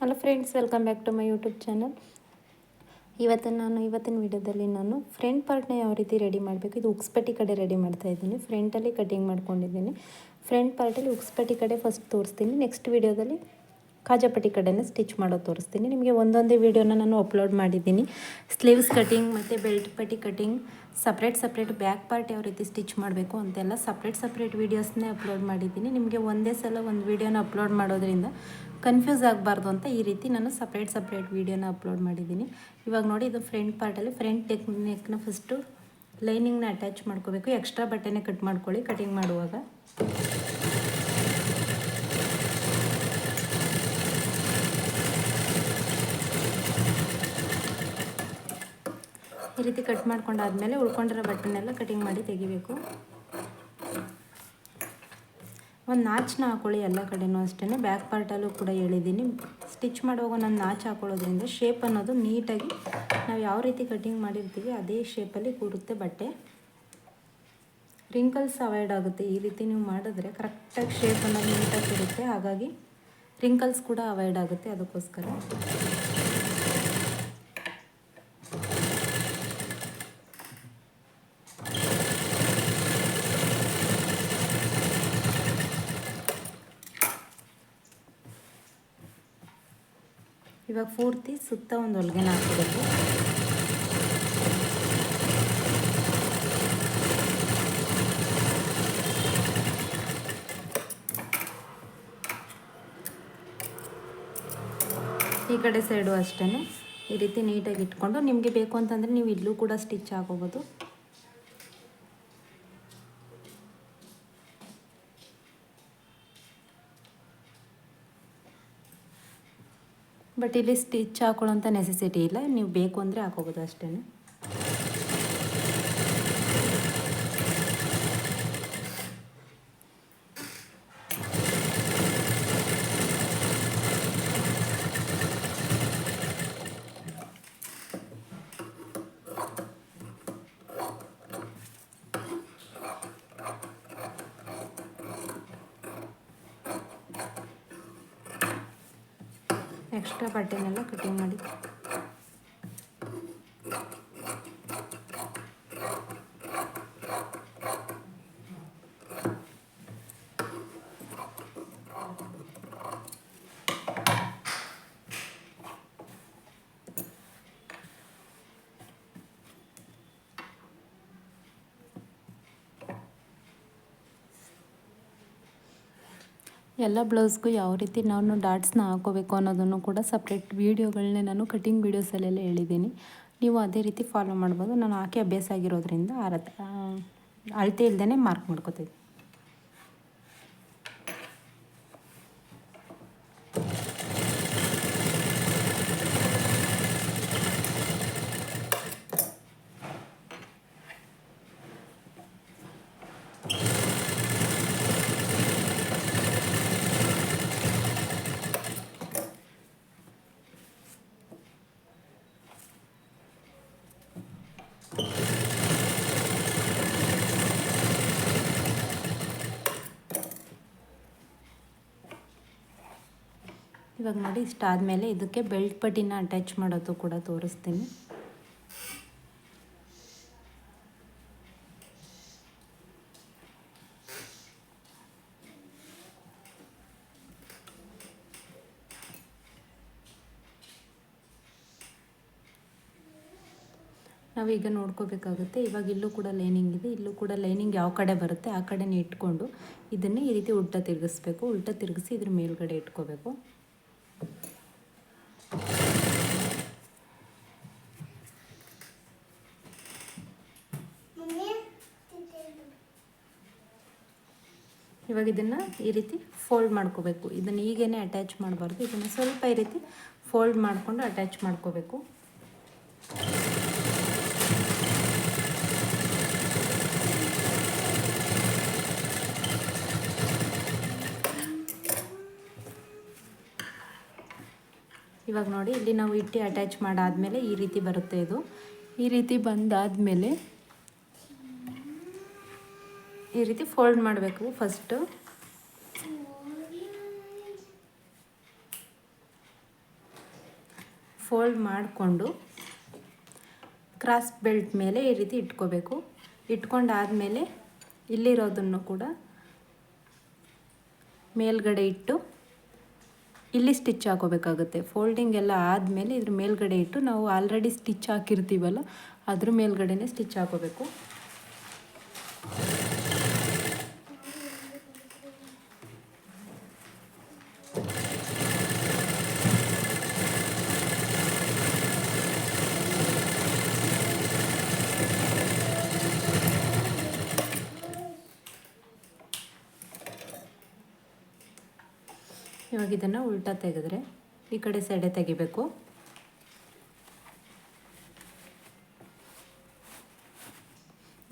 Hello friends welcome back to my YouTube channel ಇವತ್ತು ನಾನು, ಇವತ್ತಿನ ವಿಡಿಯೋದಲ್ಲಿ ನಾನು ಫ್ರಂಟ್ ಪಾರ್ಟ್ನ ಯಾವ ರೀತಿ ರೆಡಿ ಮಾಡಬೇಕು, ಇದು ಉಕ್ಸ್ಪಟ್ಟಿ ಕಡೆ ರೆಡಿ ಮಾಡ್ತಾ ಇದ್ದೀನಿ. ಫ್ರಂಟಲ್ಲಿ ಕಟಿಂಗ್ ಮಾಡ್ಕೊಂಡಿದ್ದೀನಿ. ಫ್ರಂಟ್ ಪಾರ್ಟಲ್ಲಿ ಉಕ್ಸ್ಪಟ್ಟಿ ಕಡೆ ಫಸ್ಟ್ ತೋರಿಸ್ತೀನಿ. ನೆಕ್ಸ್ಟ್ ವಿಡಿಯೋದಲ್ಲಿ ಕಾಜಾಪಟ್ಟಿ ಕಡೆನೇ ಸ್ಟಿಚ್ ಮಾಡೋದು ತೋರಿಸ್ತೀನಿ. ನಿಮಗೆ ಒಂದೊಂದೇ ವೀಡಿಯೋನ ನಾನು ಅಪ್ಲೋಡ್ ಮಾಡಿದ್ದೀನಿ. ಸ್ಲೀವ್ಸ್ ಕಟಿಂಗ್ ಮತ್ತು ಬೆಲ್ಟ್ ಪಟ್ಟಿ cutting separate separate back part ಯಾವ ರೀತಿ ಸ್ಟಿಚ್ ಮಾಡಬೇಕು ಅಂತೆಲ್ಲ ಸಪ್ರೇಟ್ ಸಪ್ರೇಟ್ ವೀಡಿಯೋಸ್ನೇ ಅಪ್ಲೋಡ್ ಮಾಡಿದ್ದೀನಿ. ನಿಮಗೆ ಒಂದೇ ಸಲ ಒಂದು ವೀಡಿಯೋನ ಅಪ್ಲೋಡ್ ಮಾಡೋದ್ರಿಂದ ಕನ್ಫ್ಯೂಸ್ ಆಗಬಾರ್ದು ಅಂತ ಈ ರೀತಿ ನಾನು ಸಪ್ರೇಟ್ ಸಪ್ರೇಟ್ ವೀಡಿಯೋನ ಅಪ್ಲೋಡ್ ಮಾಡಿದ್ದೀನಿ. ಇವಾಗ ನೋಡಿ ಇದು ಫ್ರಂಟ್ ಪಾರ್ಟಲ್ಲಿ ಫ್ರಂಟ್ ನೆಕ್ ನೆಕ್ನ ಫಸ್ಟು ಲೈನಿಂಗ್ನ ಅಟ್ಯಾಚ್ ಮಾಡ್ಕೋಬೇಕು. ಎಕ್ಸ್ಟ್ರಾ ಬಟ್ಟೆನೇ ಕಟ್ ಮಾಡ್ಕೊಳ್ಳಿ ಕಟಿಂಗ್ ಮಾಡುವಾಗ. ಈ ರೀತಿ ಕಟ್ ಮಾಡ್ಕೊಂಡಾದ್ಮೇಲೆ ಉಳ್ಕೊಂಡಿರೋ ಬಟ್ಟೆನೆಲ್ಲ ಕಟಿಂಗ್ ಮಾಡಿ ತೆಗಿಬೇಕು. ಒಂದು ನಾಚನ್ನ ಹಾಕೊಳ್ಳಿ ಎಲ್ಲ ಕಡೆನೂ ಅಷ್ಟೇ ಬ್ಯಾಕ್ ಪಾರ್ಟಲ್ಲೂ ಕೂಡ ಹೇಳಿದ್ದೀನಿ. ಸ್ಟಿಚ್ ಮಾಡುವಾಗ ನಾನು ನಾಚ್ ಹಾಕೊಳ್ಳೋದ್ರಿಂದ ಶೇಪ್ ಅನ್ನೋದು ನೀಟಾಗಿ ನಾವು ಯಾವ ರೀತಿ ಕಟಿಂಗ್ ಮಾಡಿರ್ತೀವಿ ಅದೇ ಶೇಪಲ್ಲಿ ಕೂರುತ್ತೆ ಬಟ್ಟೆ. ರಿಂಕಲ್ಸ್ ಅವಾಯ್ಡ್ ಆಗುತ್ತೆ. ಈ ರೀತಿ ನೀವು ಮಾಡಿದ್ರೆ ಕರೆಕ್ಟಾಗಿ ಶೇಪ್ ಅನ್ನೋದು ನೀಟಾಗಿ ಇರುತ್ತೆ. ಹಾಗಾಗಿ ರಿಂಕಲ್ಸ್ ಕೂಡ ಅವಾಯ್ಡ್ ಆಗುತ್ತೆ ಅದಕ್ಕೋಸ್ಕರ. ಇವಾಗ ಪೂರ್ತಿ ಸುತ್ತ ಒಂದು ಹೊಲಿಗೆನ ಹಾಕಬೇಕು ಈ ಕಡೆ ಸೈಡು ಅಷ್ಟೇ ಈ ರೀತಿ ನೀಟಾಗಿ ಇಟ್ಕೊಂಡು ನಿಮಗೆ ಬೇಕು ಅಂತಂದರೆ ನೀವು ಇಲ್ಲೂ ಕೂಡ ಸ್ಟಿಚ್ ಹಾಕೋಬೋದು. ಬಟ್ ಇಲ್ಲಿ ಸ್ಟಿಚ್ ಹಾಕೊಳ್ಳೋಂಥ ನೆಸೆಸಿಟಿ ಇಲ್ಲ. ನೀವು ಬೇಕು ಅಂದರೆ ಹಾಕೋಬೋದು ಅಷ್ಟೇ ಎಕ್ಸ್ಟ್ರಾ ಬಟ್ಟೆನೆಲ್ಲ ಕಟಿಂಗ್ ಮಾಡಿ. ಎಲ್ಲ ಬ್ಲೌಸ್ಗೂ ಯಾವ ರೀತಿ ನಾನು ಡಾಟ್ಸ್ನ ಹಾಕೋಬೇಕು ಅನ್ನೋದನ್ನು ಕೂಡ ಸಪ್ರೇಟ್ ವೀಡಿಯೋಗಳನ್ನೇ ನಾನು ಕಟಿಂಗ್ ವೀಡಿಯೋಸಲ್ಲೆಲ್ಲ ಹೇಳಿದ್ದೀನಿ. ನೀವು ಅದೇ ರೀತಿ ಫಾಲೋ ಮಾಡ್ಬೋದು. ನಾನು ಹಾಕಿ ಅಭ್ಯಾಸ ಆಗಿರೋದ್ರಿಂದ ಆರತ್ ಅಳತೆ ಇಲ್ಲದೇ ಮಾರ್ಕ್ ಮಾಡ್ಕೋತೀನಿ ಇವಾಗ ನೋಡಿ ಇಷ್ಟಾದಮೇಲೆ ಇದಕ್ಕೆ ಬೆಲ್ಟ್ ಪಟ್ಟಿನ ಅಟ್ಯಾಚ್ ಮಾಡೋದು ಕೂಡ ತೋರಿಸ್ತೀನಿ. ನಾವೀಗ ನೋಡ್ಕೋಬೇಕಾಗುತ್ತೆ, ಇವಾಗ ಇಲ್ಲೂ ಕೂಡ ಲೈನಿಂಗ್ ಇದೆ, ಇಲ್ಲೂ ಕೂಡ ಲೈನಿಂಗ್ ಯಾವ ಕಡೆ ಬರುತ್ತೆ ಆ ಕಡೆನೇ ಇಟ್ಕೊಂಡು ಇದನ್ನೇ ಈ ರೀತಿ ಉಲ್ಟ ತಿರುಗಿಸ್ಬೇಕು. ಉಲ್ಟ ತಿರುಗಿಸಿ ಇದ್ರ ಮೇಲ್ಗಡೆ ಇಟ್ಕೋಬೇಕು. ಇವಾಗ ಇದನ್ನು ಈ ರೀತಿ ಫೋಲ್ಡ್ ಮಾಡ್ಕೋಬೇಕು. ಇದನ್ನು ಈಗೇನೆ ಅಟ್ಯಾಚ್ ಮಾಡಬಾರ್ದು. ಇದನ್ನು ಸ್ವಲ್ಪ ಈ ರೀತಿ ಫೋಲ್ಡ್ ಮಾಡಿಕೊಂಡು ಅಟ್ಯಾಚ್ ಮಾಡ್ಕೋಬೇಕು. ಇವಾಗ ನೋಡಿ, ಇಲ್ಲಿ ನಾವು ಇಟ್ಟಿ ಅಟ್ಯಾಚ್ ಮಾಡಾದಮೇಲೆ ಈ ರೀತಿ ಬರುತ್ತೆ ಇದು. ಈ ರೀತಿ ಬಂದಾದಮೇಲೆ ಈ ರೀತಿ ಫೋಲ್ಡ್ ಮಾಡಬೇಕು ಫಸ್ಟು ಫೋಲ್ಡ್ ಮಾಡಿಕೊಂಡು ಕ್ರಾಸ್ ಬೆಲ್ಟ್ ಮೇಲೆ ಈ ರೀತಿ ಇಟ್ಕೋಬೇಕು. ಇಟ್ಕೊಂಡಾದಮೇಲೆ ಇಲ್ಲಿರೋದನ್ನು ಕೂಡ ಮೇಲ್ಗಡೆ ಇಟ್ಟು ಇಲ್ಲಿ ಸ್ಟಿಚ್ ಹಾಕೋಬೇಕಾಗುತ್ತೆ. ಫೋಲ್ಡಿಂಗ್ ಎಲ್ಲ ಆದಮೇಲೆ ಇದ್ರ ಮೇಲ್ಗಡೆ ಇಟ್ಟು ನಾವು ಆಲ್ರೆಡಿ ಸ್ಟಿಚ್ ಹಾಕಿರ್ತೀವಲ್ಲ, ಅದ್ರ ಮೇಲ್ಗಡೆನೇ ಸ್ಟಿಚ್ ಹಾಕೋಬೇಕು. ಇವಾಗ ಇದನ್ನು ಉಲ್ಟಾ ತೆಗೆದ್ರೆ ಈ ಕಡೆ ಸೈಡೆ ತೆಗಿಬೇಕು.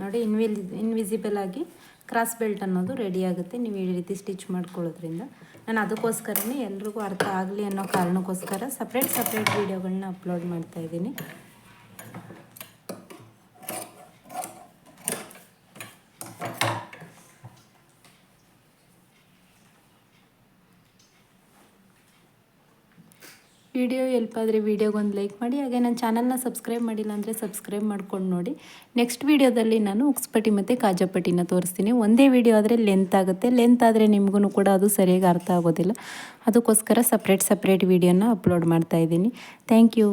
ನೋಡಿ ಇನ್ವಿಲ್ ಇನ್ವಿಸಿಬಲ್ ಆಗಿ ಕ್ರಾಸ್ ಬೆಲ್ಟ್ ಅನ್ನೋದು ರೆಡಿ ಆಗುತ್ತೆ. ನೀವು ಈ ರೀತಿ ಸ್ಟಿಚ್ ಮಾಡ್ಕೊಳ್ಳೋದ್ರಿಂದ. ನಾನು ಅದಕ್ಕೋಸ್ಕರನೇ ಎಲ್ರಿಗೂ ಅರ್ಥ ಆಗಲಿ ಅನ್ನೋ ಕಾರಣಕ್ಕೋಸ್ಕರ ಸಪ್ರೇಟ್ ಸಪ್ರೇಟ್ ವೀಡಿಯೋಗಳನ್ನ ಅಪ್ಲೋಡ್ ಮಾಡ್ತಾ ಇದ್ದೀನಿ. ವಿಡಿಯೋ ಎಲ್ಪ್ ಆದರೆ ವಿಡಿಯೋಗೆ ಒಂದು ಲೈಕ್ ಮಾಡಿ, ಹಾಗೆ ನನ್ನ ಚಾನಲ್ನ ಸಬ್ಸ್ಕ್ರೈಬ್ ಮಾಡಿಲ್ಲ ಅಂದರೆ ಸಬ್ಸ್ಕ್ರೈಬ್ ಮಾಡ್ಕೊಂಡು ನೋಡಿ. ನೆಕ್ಸ್ಟ್ ವಿಡಿಯೋದಲ್ಲಿ ನಾನು ಉಕ್ಸ್ಪಟ್ಟಿ ಮತ್ತು ಕಾಜಾಪಟ್ಟಿನ ತೋರಿಸ್ತೀನಿ. ಒಂದೇ ವಿಡಿಯೋ ಆದರೆ ಲೆಂತ್ ಆಗುತ್ತೆ. ಲೆಂತ್ ಆದರೆ ನಿಮಗೂ ಕೂಡ ಅದು ಸರಿಯಾಗಿ ಅರ್ಥ ಆಗೋದಿಲ್ಲ. ಅದಕ್ಕೋಸ್ಕರ ಸಪ್ರೇಟ್ ಸಪ್ರೇಟ್ ವಿಡಿಯೋನ ಅಪ್ಲೋಡ್ ಮಾಡ್ತಾ ಇದ್ದೀನಿ. Thank you.